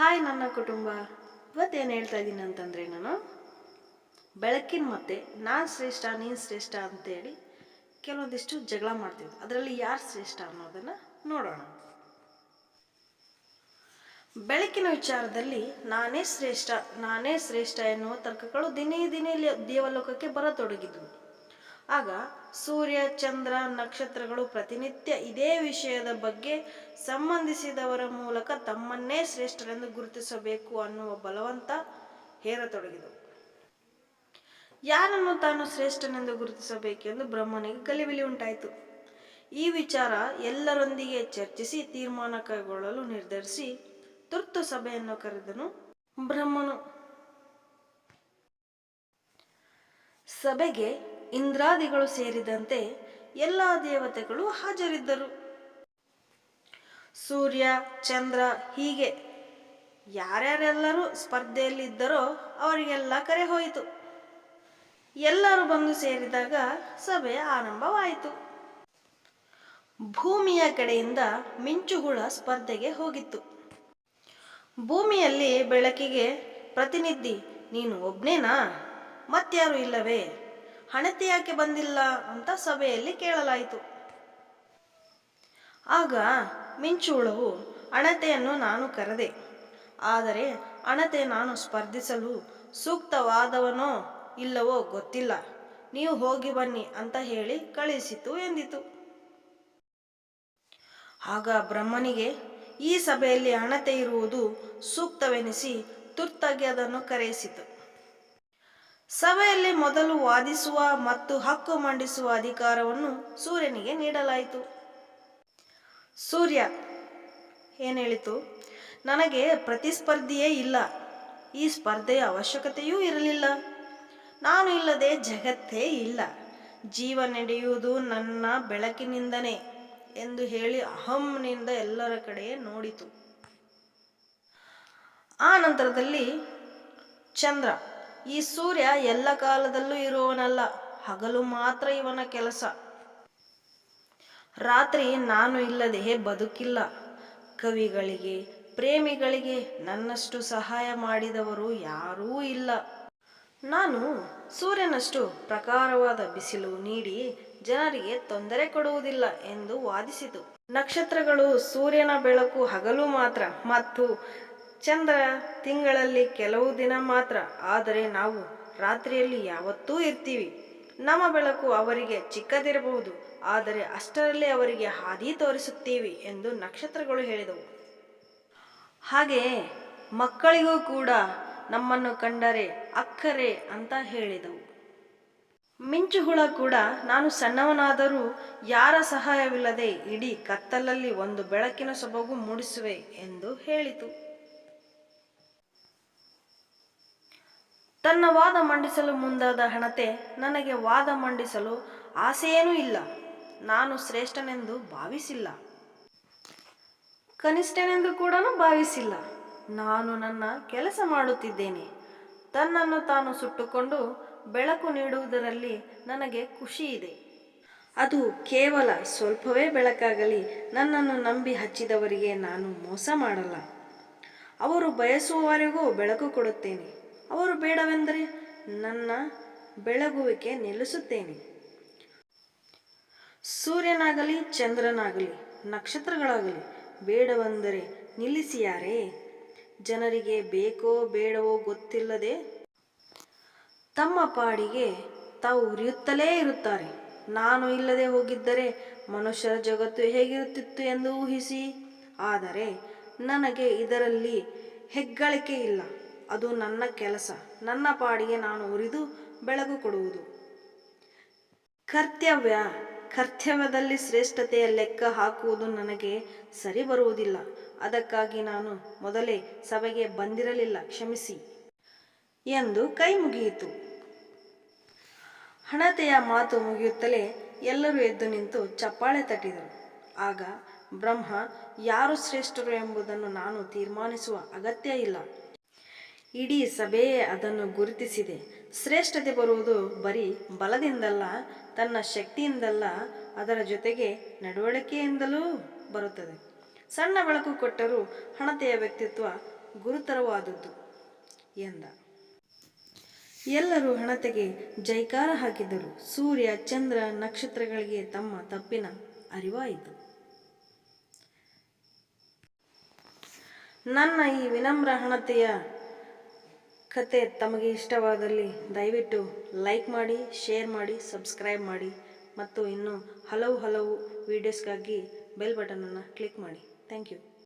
Hi ನನ್ನ ಕುಟುಂಬ. ಇವತ್ತೇನು ಹೇಳ್ತಾ ಇದ್ದೀನಿ ಅಂತಂದರೆ ನಾನು ಬೆಳಕಿನ ಮತ್ತೆ ನಾನು ಶ್ರೇಷ್ಠ, ನೀನು ಶ್ರೇಷ್ಠ ಅಂತೇಳಿ ಕೆಲವೊಂದಿಷ್ಟು ಜಗಳ ಮಾಡ್ತೀವಿ. ಅದರಲ್ಲಿ ಯಾರು ಶ್ರೇಷ್ಠ ಅನ್ನೋದನ್ನು ನೋಡೋಣ. ಬೆಳಕಿನ ವಿಚಾರದಲ್ಲಿ ನಾನೇ ಶ್ರೇಷ್ಠ ನಾನೇ ಶ್ರೇಷ್ಠ ಎನ್ನುವ ತರ್ಕಗಳು ದಿನೇ ದಿನೇ ದೇವಲೋಕಕ್ಕೆ ಬರತೊಡಗಿದ್ವು. ಆಗ ಸೂರ್ಯ, ಚಂದ್ರ, ನಕ್ಷತ್ರಗಳು ಪ್ರತಿನಿತ್ಯ ಇದೇ ವಿಷಯದ ಬಗ್ಗೆ ಸಂಬಂಧಿಸಿದವರ ಮೂಲಕ ತಮ್ಮನ್ನೇ ಶ್ರೇಷ್ಠರೆಂದು ಗುರುತಿಸಬೇಕು ಅನ್ನುವ ಬಲವಂತ ಹೇರತೊಡಗಿದವು. ಯಾರನ್ನು ತಾನು ಶ್ರೇಷ್ಠನೆಂದು ಗುರುತಿಸಬೇಕೆಂದು ಬ್ರಹ್ಮನಿಗೆ ಗಲಿಬಿಲಿ ಉಂಟಾಯಿತು. ಈ ವಿಚಾರ ಎಲ್ಲರೊಂದಿಗೆ ಚರ್ಚಿಸಿ ತೀರ್ಮಾನ ಕೈಗೊಳ್ಳಲು ನಿರ್ಧರಿಸಿ ತುರ್ತು ಸಭೆಯನ್ನು ಕರೆದನು ಬ್ರಹ್ಮನು. ಸಭೆಗೆ ಇಂದ್ರಾದಿಗಳು ಸೇರಿದಂತೆ ಎಲ್ಲ ದೇವತೆಗಳು ಹಾಜರಿದ್ದರು. ಸೂರ್ಯ, ಚಂದ್ರ ಹೀಗೆ ಯಾರ್ಯಾರೆಲ್ಲರೂ ಸ್ಪರ್ಧೆಯಲ್ಲಿದ್ದರೋ ಅವರಿಗೆಲ್ಲ ಕರೆ ಹೋಯಿತು. ಎಲ್ಲರೂ ಬಂದು ಸೇರಿದಾಗ ಸಭೆ ಆರಂಭವಾಯಿತು. ಭೂಮಿಯ ಕಡೆಯಿಂದ ಮಿಂಚುಹುಳ ಸ್ಪರ್ಧೆಗೆ ಹೋಗಿತ್ತು. ಭೂಮಿಯಲ್ಲಿ ಬೆಳಕಿಗೆ ಪ್ರತಿನಿಧಿ, ನೀನು ಒಬ್ನೇನಾ? ಮತ್ಯಾರು ಇಲ್ಲವೇ? ಹಣತೆ ಯಾಕೆ ಬಂದಿಲ್ಲ ಅಂತ ಸಭೆಯಲ್ಲಿ ಕೇಳಲಾಯಿತು. ಆಗ ಮಿಂಚುಳವು ಅಣತೆಯನ್ನು ನಾನು ಕರೆದೆ. ಆದರೆ ಅಣತೆ ನಾನು ಸ್ಪರ್ಧಿಸಲು ಸೂಕ್ತವಾದವನೋ ಇಲ್ಲವೋ ಗೊತ್ತಿಲ್ಲ. ನೀವು ಹೋಗಿ ಬನ್ನಿ ಅಂತ ಹೇಳಿ ಕಳಿಸಿತು ಎಂದಿತು. ಆಗ ಬ್ರಹ್ಮನಿಗೆ, ಈ ಸಭೆಯಲ್ಲಿ ಹಣತೆ ಇರುವುದು ಸೂಕ್ತವೆನಿಸಿ ತುರ್ತಾಗಿ ಅದನ್ನು ಕರೆಯಿಸಿತು. ಸಭೆಯಲ್ಲಿ ಮೊದಲು ವಾದಿಸುವ ಮತ್ತು ಹಕ್ಕು ಮಂಡಿಸುವ ಅಧಿಕಾರವನ್ನು ಸೂರ್ಯನಿಗೆ ನೀಡಲಾಯಿತು. ಸೂರ್ಯ, ಏನು ಹೇಳಿತು? ನನಗೆ ಪ್ರತಿಸ್ಪರ್ಧಿಯೇ ಇಲ್ಲ. ಈ ಸ್ಪರ್ಧೆಯ ಅವಶ್ಯಕತೆಯೂ ಇರಲಿಲ್ಲ. ನಾನು ಇಲ್ಲದೆ ಜಗತ್ತೇ ಇಲ್ಲ. ಜೀವ ನಡೆಯುವುದು ನನ್ನ ಬೆಳಕಿನಿಂದನೇ ಎಂದು ಹೇಳಿ ಅಹಂನಿಂದ ಎಲ್ಲರ ಕಡೆ ನೋಡಿತು. ಆ ನಂತರದಲ್ಲಿ ಚಂದ್ರ ಈ ಸೂರ್ಯ ಎಲ್ಲ ಕಾಲದಲ್ಲೂ ಇರುವವನಲ್ಲ, ಹಗಲು ಮಾತ್ರ ಇವನ ಕೆಲಸ. ರಾತ್ರಿ ನಾನು ಇಲ್ಲದೆ ಬದುಕಿಲ್ಲ. ಕವಿಗಳಿಗೆ, ಪ್ರೇಮಿಗಳಿಗೆ ನನ್ನಷ್ಟು ಸಹಾಯ ಮಾಡಿದವರು ಯಾರೂ ಇಲ್ಲ. ನಾನು ಸೂರ್ಯನಷ್ಟು ಪ್ರಕಾರವಾದ ಬಿಸಿಲು ನೀಡಿ ಜನರಿಗೆ ತೊಂದರೆ ಕೊಡುವುದಿಲ್ಲ ಎಂದು ವಾದಿಸಿತು. ನಕ್ಷತ್ರಗಳು ಸೂರ್ಯನ ಬೆಳಕು ಹಗಲು ಮಾತ್ರ, ಮತ್ತು ಚಂದ್ರ ತಿಂಗಳಲ್ಲಿ ಕೆಲವು ದಿನ ಮಾತ್ರ, ಆದರೆ ನಾವು ರಾತ್ರಿಯಲ್ಲಿ ಯಾವತ್ತೂ ಇರ್ತೀವಿ. ನಮ್ಮ ಬೆಳಕು ಅವರಿಗೆ ಚಿಕ್ಕದಿರಬಹುದು, ಆದರೆ ಅಷ್ಟರಲ್ಲಿ ಅವರಿಗೆ ಹಾದಿ ತೋರಿಸುತ್ತೀವಿ ಎಂದು ನಕ್ಷತ್ರಗಳು ಹೇಳಿದವು. ಹಾಗೆ ಮಕ್ಕಳಿಗೂ ಕೂಡ ನಮ್ಮನ್ನು ಕಂಡರೆ ಅಕ್ಕರೆ ಅಂತ ಹೇಳಿದವು. ಮಿಂಚುಹುಳ ಕೂಡ ನಾನು ಸಣ್ಣವನಾದರೂ ಯಾರ ಸಹಾಯವಿಲ್ಲದೆ ಇಡೀ ಕತ್ತಲಲ್ಲಿ ಒಂದು ಬೆಳಕಿನ ಸೊಬಗು ಮೂಡಿಸುವೆ ಎಂದು ಹೇಳಿತು. ತನ್ನ ವಾದ ಮಂಡಿಸಲು ಮುಂದಾದ ಹಣತೆ ನನಗೆ ವಾದ ಮಂಡಿಸಲು ಆಸೆಯೇನೂ ಇಲ್ಲ. ನಾನು ಶ್ರೇಷ್ಠನೆಂದು ಭಾವಿಸಿಲ್ಲ. ಕನಿಷ್ಠನೆಂದು ಕೂಡ ಭಾವಿಸಿಲ್ಲ. ನಾನು ನನ್ನ ಕೆಲಸ ಮಾಡುತ್ತಿದ್ದೇನೆ. ತನ್ನನ್ನು ತಾನು ಸುಟ್ಟುಕೊಂಡು ಬೆಳಕು ನೀಡುವುದರಲ್ಲಿ ನನಗೆ ಖುಷಿ ಇದೆ ಅದು ಕೇವಲ ಸ್ವಲ್ಪವೇ ಬೆಳಕಾಗಲಿ, ನನ್ನನ್ನು ನಂಬಿ ಹಚ್ಚಿದವರಿಗೆ ನಾನು ಮೋಸ ಮಾಡಲ್ಲ. ಅವರು ಬಯಸುವವರೆಗೂ ಬೆಳಕು ಕೊಡುತ್ತೇನೆ. ಅವರು ಬೇಡವೆಂದರೆ ನನ್ನ ಬೆಳಗುವಿಕೆ ನಿಲ್ಲಿಸುತ್ತೇನೆ. ಸೂರ್ಯನಾಗಲಿ, ಚಂದ್ರನಾಗಲಿ, ನಕ್ಷತ್ರಗಳಾಗಲಿ ಬೇಡವೆಂದರೆ ನಿಲ್ಲಿಸಿಯಾರೇ ಜನರಿಗೆ ಬೇಕೋ ಬೇಡವೋ ಗೊತ್ತಿಲ್ಲದೆ ತಮ್ಮ ಪಾಡಿಗೆ ತಾವು ಉರಿಯುತ್ತಲೇ ಇರುತ್ತಾರೆ. ನಾನು ಇಲ್ಲದೆ ಹೋಗಿದ್ದರೆ ಮನುಷ್ಯರ ಜಗತ್ತು ಹೇಗಿರುತ್ತಿತ್ತು ಎಂದು ಊಹಿಸಿ. ಆದರೆ ನನಗೆ ಇದರಲ್ಲಿ ಹೆಗ್ಗಳಿಕೆ ಇಲ್ಲ. ಅದು ನನ್ನ ಕೆಲಸ. ನನ್ನ ಪಾಡಿಗೆ ನಾನು ಉರಿದು ಬೆಳಕು ಕೊಡುವುದು. ಕರ್ತವ್ಯ, ಕರ್ತವ್ಯದಲ್ಲಿ ಶ್ರೇಷ್ಠತೆಯ ಲೆಕ್ಕ ಹಾಕುವುದು ನನಗೆ ಸರಿ ಬರುವುದಿಲ್ಲ. ಅದಕ್ಕಾಗಿ ನಾನು ಮೊದಲೇ ಸಭೆಗೆ ಬಂದಿರಲಿಲ್ಲ. ಕ್ಷಮಿಸಿ ಎಂದು ಕೈ ಮುಗಿಯಿತು. ಹಣತೆಯ ಮಾತು ಮುಗಿಯುತ್ತಲೇ ಎಲ್ಲರೂ ಎದ್ದು ನಿಂತು ಚಪ್ಪಾಳೆ ತಟ್ಟಿದರು. ಆಗ ಬ್ರಹ್ಮ, ಯಾರು ಶ್ರೇಷ್ಠರು ಎಂಬುದನ್ನು ನಾನು ತೀರ್ಮಾನಿಸುವ ಅಗತ್ಯ ಇಲ್ಲ. ಇಡೀ ಸಭೆಯೇ ಅದನ್ನು ಗುರುತಿಸಿದೆ. ಶ್ರೇಷ್ಠತೆ ಬರುವುದು ಬರೀ ಬಲದಿಂದಲ್ಲ, ತನ್ನ ಶಕ್ತಿಯಿಂದಲ್ಲ, ಅದರ ಜೊತೆಗೆ ನಡವಳಿಕೆಯಿಂದಲೂ ಬರುತ್ತದೆ. ಸಣ್ಣ ಬೆಳಕು ಕೊಟ್ಟರೂ ಹಣತೆಯ ವ್ಯಕ್ತಿತ್ವ ಗುರುತರವಾದದ್ದು ಎಂದ. ಎಲ್ಲರೂ ಹಣತೆಗೆ ಜೈಕಾರ ಹಾಕಿದರು ಸೂರ್ಯ, ಚಂದ್ರ, ನಕ್ಷತ್ರಗಳಿಗೆ ತಮ್ಮ ತಪ್ಪಿನ ಅರಿವಾಯಿತು. ನನ್ನ ಈ ವಿನಮ್ರ ಹಣತೆಯ ಕತೆ ತಮಗೆ ಇಷ್ಟವಾದಲ್ಲಿ ದಯವಿಟ್ಟು ಲೈಕ್ ಮಾಡಿ, ಶೇರ್ ಮಾಡಿ, ಸಬ್ಸ್ಕ್ರೈಬ್ ಮಾಡಿ ಮತ್ತು ಇನ್ನೂ ಹಲವು ಹಲವು ವೀಡಿಯೋಸ್ಗಾಗಿ ಬೆಲ್ ಬಟನನ್ನು ಕ್ಲಿಕ್ ಮಾಡಿ. Thank you